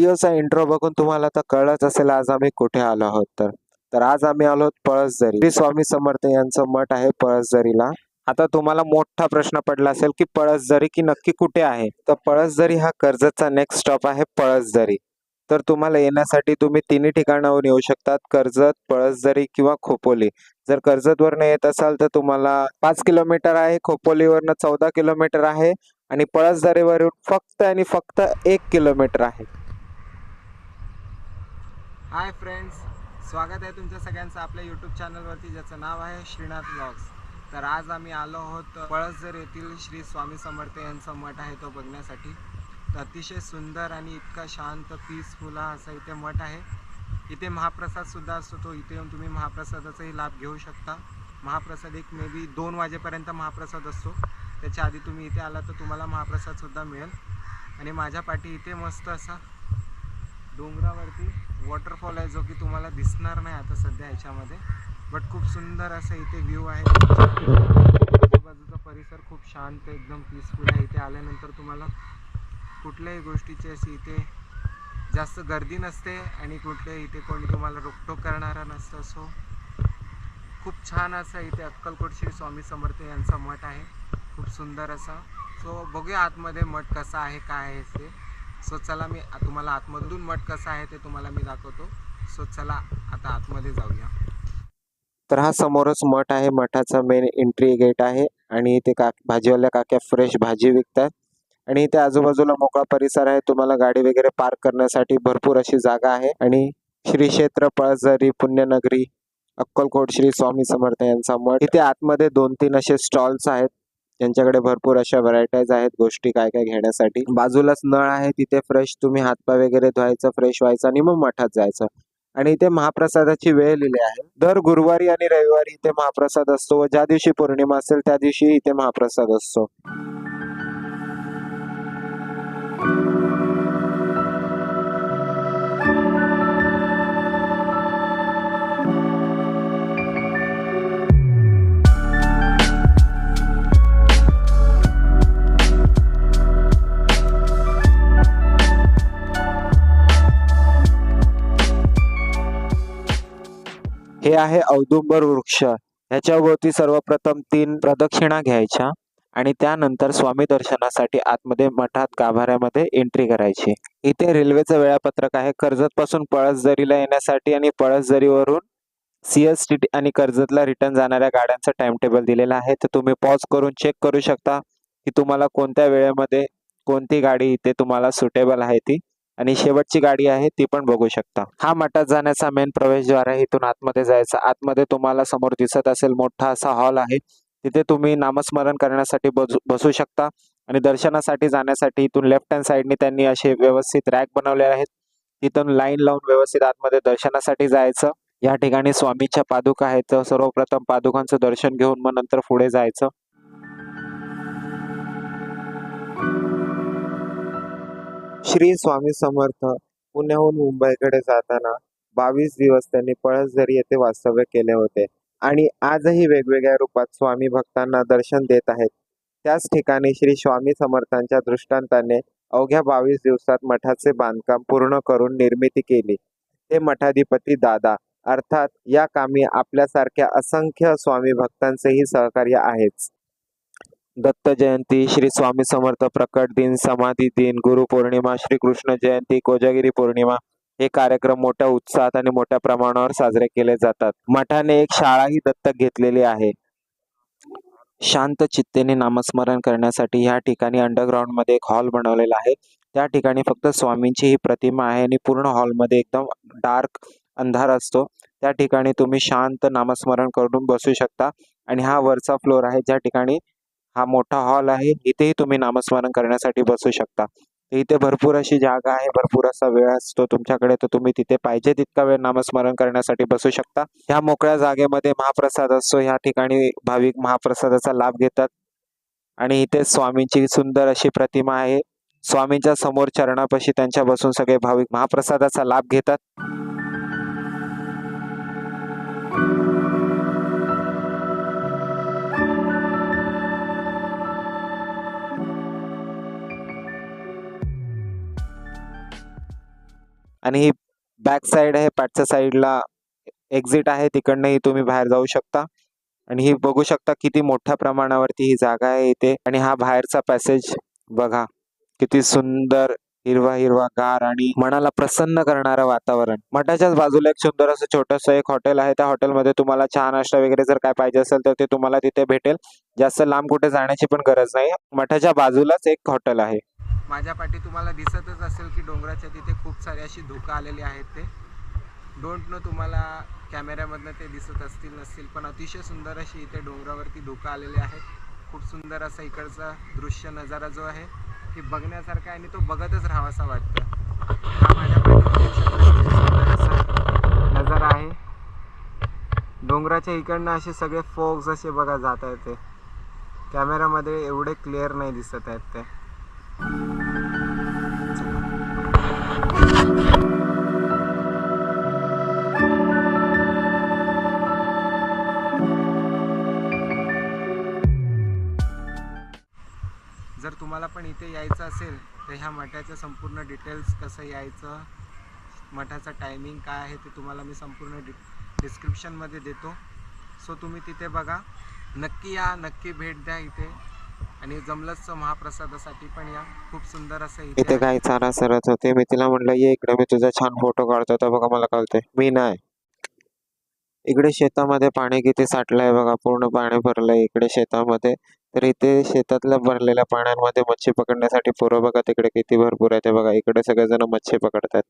व्हिडिओचा intro बघून तुम्हाला तर कळलंच असेल आज आम्ही कुठे आलो आहोत तर. तर आज आम्ही आलो आहोत पळसदरी. श्री स्वामी समर्थ यांचं मठ आहे पळसदरीला. आता तुम्हाला मोठा प्रश्न पडला असेल की पळसदरी की नक्की कुठे आहे? तर पळसदरी हा कर्जतचा नेक्स्ट स्टॉप आहे पळसदरी. तर तुम्हाला येण्यासाठी तुम्ही तिन्ही ठिकाणाहून येऊ शकतात. कर्जत पळसदरी किंवा खोपोली. जर कर्जतवरनं येत असाल तर तुम्हाला पाच किलोमीटर आहे खोपोलीवरनं चौदा किलोमीटर आहे आणि पळसदरीवरून फक्त आणि फक्त एक किलोमीटर आहे. हाय फ्रेंड्स स्वागत आहे तुमच्या सगळ्यांचं आपल्या यूट्यूब चॅनलवरती ज्याचं नाव आहे श्रीनाथ ब्लॉग्स तर आज आम्ही आलो आहोत पळसजर येथील श्री स्वामी समर्थ यांचा मठ आहे तो बघण्यासाठी. तर अतिशय सुंदर आणि इतका शांत पीसफुल हा असा इथे मठ आहे. इथे महाप्रसादसुद्धा असतो तो इथे येऊन तुम्ही महाप्रसादाचाही लाभ घेऊ शकता. महाप्रसाद एक मे बी दोन वाजेपर्यंत महाप्रसाद असतो. त्याच्या आधी तुम्ही इथे आला तर तुम्हाला महाप्रसादसुद्धा मिळेल. आणि माझ्या पाठी इथे मस्त असा डोंगरावरती वॉटरफॉल आहे जो की तुम्हाला दिसणार नाही आता सध्या याच्यामध्ये बट खूप सुंदर असा इथे व्ह्यू आहे. आजूबाजूचा परिसर खूप शांत एकदम पीसफुल आहे. इथे आल्यानंतर तुम्हाला कुठल्याही गोष्टीची अशी इथे जास्त गर्दी नसते आणि कुठल्याही इथे कोणी तुम्हाला रोकटोक करणारा नसतं. सो खूप छान असा इथे अक्कलकोट श्री स्वामी समर्थ यांचा मठ आहे. खूप सुंदर असा. सो बघूया आतमध्ये मठ कसा आहे काय आहे ते. सो चला मी तुम्हाला आतमधून मठ कसा आहे ते तुम्हाला मी दाखवतो. सो चला आता आतमध्ये जाऊया. तर हा समोरच मठ आहे. मठाचा मेन एंट्री गेट आहे आणि इथे का भाजीवाल्या काक्या फ्रेश भाजी विकतात. आणि इथे आजूबाजूला मोकळा परिसर आहे. तुम्हाला गाडी वगैरे पार्क करण्यासाठी भरपूर अशी जागा आहे. आणि श्री क्षेत्र पळझरी पुण्यनगरी अक्कलकोट श्री स्वामी समर्थ यांचा मठ. इथे आतमध्ये दोन तीन असे स्टॉल्स आहेत. त्यांच्याकडे भरपूर अशा व्हरायटीज आहेत गोष्टी काय काय घेण्यासाठी. बाजूलाच नळ आहे तिथे फ्रेश तुम्ही हातपाय वगैरे धुवायचं फ्रेश व्हायचं आणि मग मठात जायचं. आणि इथे महाप्रसादाची वेळ लिहिली आहे. दर गुरुवारी आणि रविवारी इथे महाप्रसाद असतो व ज्या दिवशी पौर्णिमा असेल त्या दिवशी इथे महाप्रसाद असतो. हे आहे औदुंबर वृक्ष. ह्याच्याभोवती सर्वप्रथम तीन प्रदक्षिणा घ्यायच्या आणि त्यानंतर स्वामी दर्शनासाठी आतमध्ये मठात गाभाऱ्यामध्ये एंट्री करायची. इथे रेल्वेचं वेळापत्रक आहे. कर्जत पासून येण्यासाठी आणि पळसझरीवरून सीएसटी आणि कर्जतला रिटर्न जाणाऱ्या गाड्यांचं टाइम टेबल दिलेलं आहे. तर तुम्ही पॉज करून चेक करू शकता की तुम्हाला कोणत्या वेळेमध्ये कोणती गाडी इथे तुम्हाला सुटेबल आहे ती. आणि शेवटची गाडी आहे ती पण बघू शकता. हा मठात जाण्याचा मेन प्रवेशद्वार आहे इथून आतमध्ये जायचा. आतमध्ये तुम्हाला समोर दिसत असेल मोठा असा हॉल आहे. तिथे तुम्ही नामस्मरण करण्यासाठी बसू बसू शकता आणि दर्शनासाठी जाण्यासाठी इथून लेफ्ट हँड साईडने त्यांनी असे व्यवस्थित रॅक बनवले आहेत. तिथून लाईन लावून व्यवस्थित आतमध्ये दर्शनासाठी जायचं. या ठिकाणी स्वामीच्या पादुका आहेत. सर्वप्रथम पादुकांचं दर्शन घेऊन मग नंतर पुढे जायचं. श्री स्वामी समर्थ पुण्याहून मुंबईकडे जाताना बावीस दिवस त्यांनी पळसझरी येथे वास्तव्य केले होते. आणि आजही वेगवेगळ्या रूपात स्वामी भक्तांना दर्शन देत आहेत. त्याच ठिकाणी श्री स्वामी समर्थांच्या दृष्टांताने अवघ्या बावीस दिवसात मठाचे बांधकाम पूर्ण करून निर्मिती केली. ते मठाधिपती दादा अर्थात या कामी आपल्यासारख्या असंख्य स्वामी भक्तांचेही सहकार्य आहेच. दत्त जयंती श्री स्वामी समर्थ प्रकट दिन समाधी दिन गुरुपौर्णिमा श्री कृष्ण जयंती कोजागिरी पौर्णिमा हे कार्यक्रम मोठ्या उत्साहात आणि मोठ्या प्रमाणावर साजरे केले जातात. मठाने एक शाळाही दत्तक घेतलेली आहे. शांत चित्तेने नामस्मरण करण्यासाठी या ठिकाणी अंडरग्राऊंडमध्ये एक हॉल बनवलेला आहे. त्या ठिकाणी फक्त स्वामींची ही प्रतिमा आहे आणि पूर्ण हॉलमध्ये एकदम डार्क अंधार असतो. त्या ठिकाणी तुम्ही शांत नामस्मरण करून बसू शकता आणि हा वरचा फ्लोर आहे. ज्या ठिकाणी हा मोठा हॉल आहे. इथेही तुम्ही नामस्मरण करण्यासाठी बसू शकता. इथे भरपूर अशी जागा आहे. भरपूर असा वेळ असतो तुमच्याकडे. तर तुम्ही तिथे पाहिजे तितका वेळ नामस्मरण करण्यासाठी बसू शकता. ह्या मोकळ्या जागेमध्ये महाप्रसाद असतो. ह्या ठिकाणी भाविक महाप्रसादाचा लाभ घेतात. आणि इथे स्वामींची सुंदर अशी प्रतिमा आहे. स्वामींच्या समोर चरणापाशी त्यांच्या बसून सगळे भाविक महाप्रसादाचा लाभ घेतात. आणि ही बॅक साईड आहे पाठच्या साईडला एक्झिट आहे तिकडनंही तुम्ही बाहेर जाऊ शकता. आणि ही बघू शकता किती मोठ्या प्रमाणावरती ही जागा आहे इथे. आणि हा बाहेरचा पॅसेज बघा किती सुंदर हिरवा हिरवा गार आणि मनाला प्रसन्न करणारं वातावरण. मठाच्याच बाजूला एक सुंदर असं छोटंसं एक हॉटेल आहे. त्या हॉटेलमध्ये तुम्हाला चहा नाश्ता वगैरे जर काय पाहिजे असेल तर ते तुम्हाला तिथे भेटेल. जास्त लांब कुठे जाण्याची पण गरज नाही मठाच्या बाजूलाच एक हॉटेल आहे. माझ्या पाठी तुम्हाला दिसतच असेल की डोंगराच्या तिथे खूप सारे अशी धुकं आलेली आहेत ते. डोंट नो तुम्हाला कॅमेऱ्यामधनं ते दिसत असतील नसतील पण अतिशय सुंदर अशी इथे डोंगरावरती धुकं आलेली आहेत खूप सुंदर असा इकडचा दृश्य नजारा जो आहे की बघण्यासारखा आहे आणि तो बघतच राहावासा वाटतं. हा माझ्या सुंदर असा नजारा आहे. डोंगराच्या इकडनं असे सगळे फोक्स असे बघा जात आहेत ते. कॅमेरामध्ये एवढे क्लिअर नाही दिसत आहेत ते. जर तुम्हाला पण इथे यायचं असेल तर ह्या मठाचं संपूर्ण डिटेल्स कसं यायचं मठाचा टायमिंग काय आहे ते तुम्हाला मी संपूर्ण डि डिस्क्रिप्शनमध्ये देतो. सो तुम्ही तिथे बघा. नक्की या नक्की भेट द्या इथे. आणि जमलंच महाप्रसादासाठी पण या. खूप सुंदर असं इथे इथे काही चारा सरत होते. मी तिला म्हणलं ये इकडे मी तुझा छान फोटो काढतो. तर बघा मला कळते मी नाही. इकडे शेतामध्ये पाणी किती साठलंय बघा. पूर्ण पाणी भरलंय इकडे शेतामध्ये. तर इथे शेतातल्या भरलेल्या पाण्यामध्ये मच्छी पकडण्यासाठी पोरं बघा तिकडे किती भरपूर आहे ते बघा. इकडे सगळेजण मच्छी पकडतात.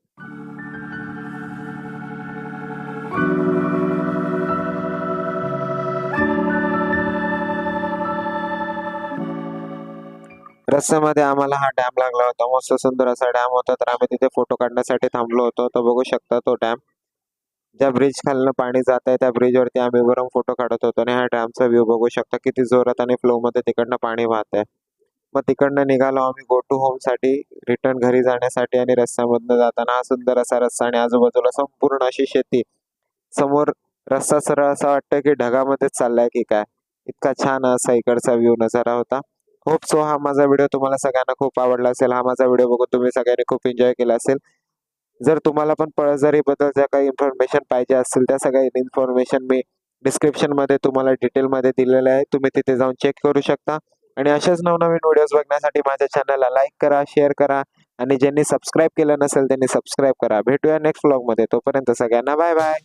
रस्त्यामध्ये आम्हाला हा डॅम लागला होता. मस्त सुंदर असा डॅम होता. तर आम्ही तिथे फोटो काढण्यासाठी थांबलो होतो. तर बघू शकता तो डॅम. ज्या ब्रिज खालनं पाणी जात आहे त्या ब्रिज वरती आम्ही राहून फोटो काढत होतो आणि हा डॅमचा व्ह्यू बघू शकता किती जोरात आणि फ्लोमध्ये तिकडनं पाणी वाहत आहे. मग तिकडनं निघालो आम्ही गो टू होमसाठी रिटर्न घरी जाण्यासाठी आणि रस्त्यामधनं जाताना हा सुंदर असा रस्ता आणि आजूबाजूला संपूर्ण अशी शेती. समोर रस्ता सरळ असा वाटतं की ढगामध्येच चाललाय की काय. इतका छान असा इकडचा व्ह्यू नजारा होता. होप सो हा माझा व्हिडिओ तुम्हाला सगळ्यांना खूप आवडला असेल. हा माझा व्हिडिओ बघून तुम्ही सगळ्यांनी खूप एन्जॉय केला असेल. जर तुम्हाला पण पळसदरीबद्दल ज्या काही इन्फॉर्मेशन पाहिजे असतील त्या सगळ्या इन्फॉर्मेशन मी डिस्क्रिप्शनमध्ये तुम्हाला डिटेल मध्ये दिलेलं आहे तुम्ही तिथे जाऊन चेक करू शकता. आणि अशाच नवनवीन व्हिडिओज बघण्यासाठी माझ्या चॅनलला लाईक करा शेअर करा. आणि ज्यांनी सबस्क्राईब केलं नसेल त्यांनी सबस्क्राईब करा. भेटूया नेक्स्ट ब्लॉगमध्ये तोपर्यंत सगळ्यांना बाय बाय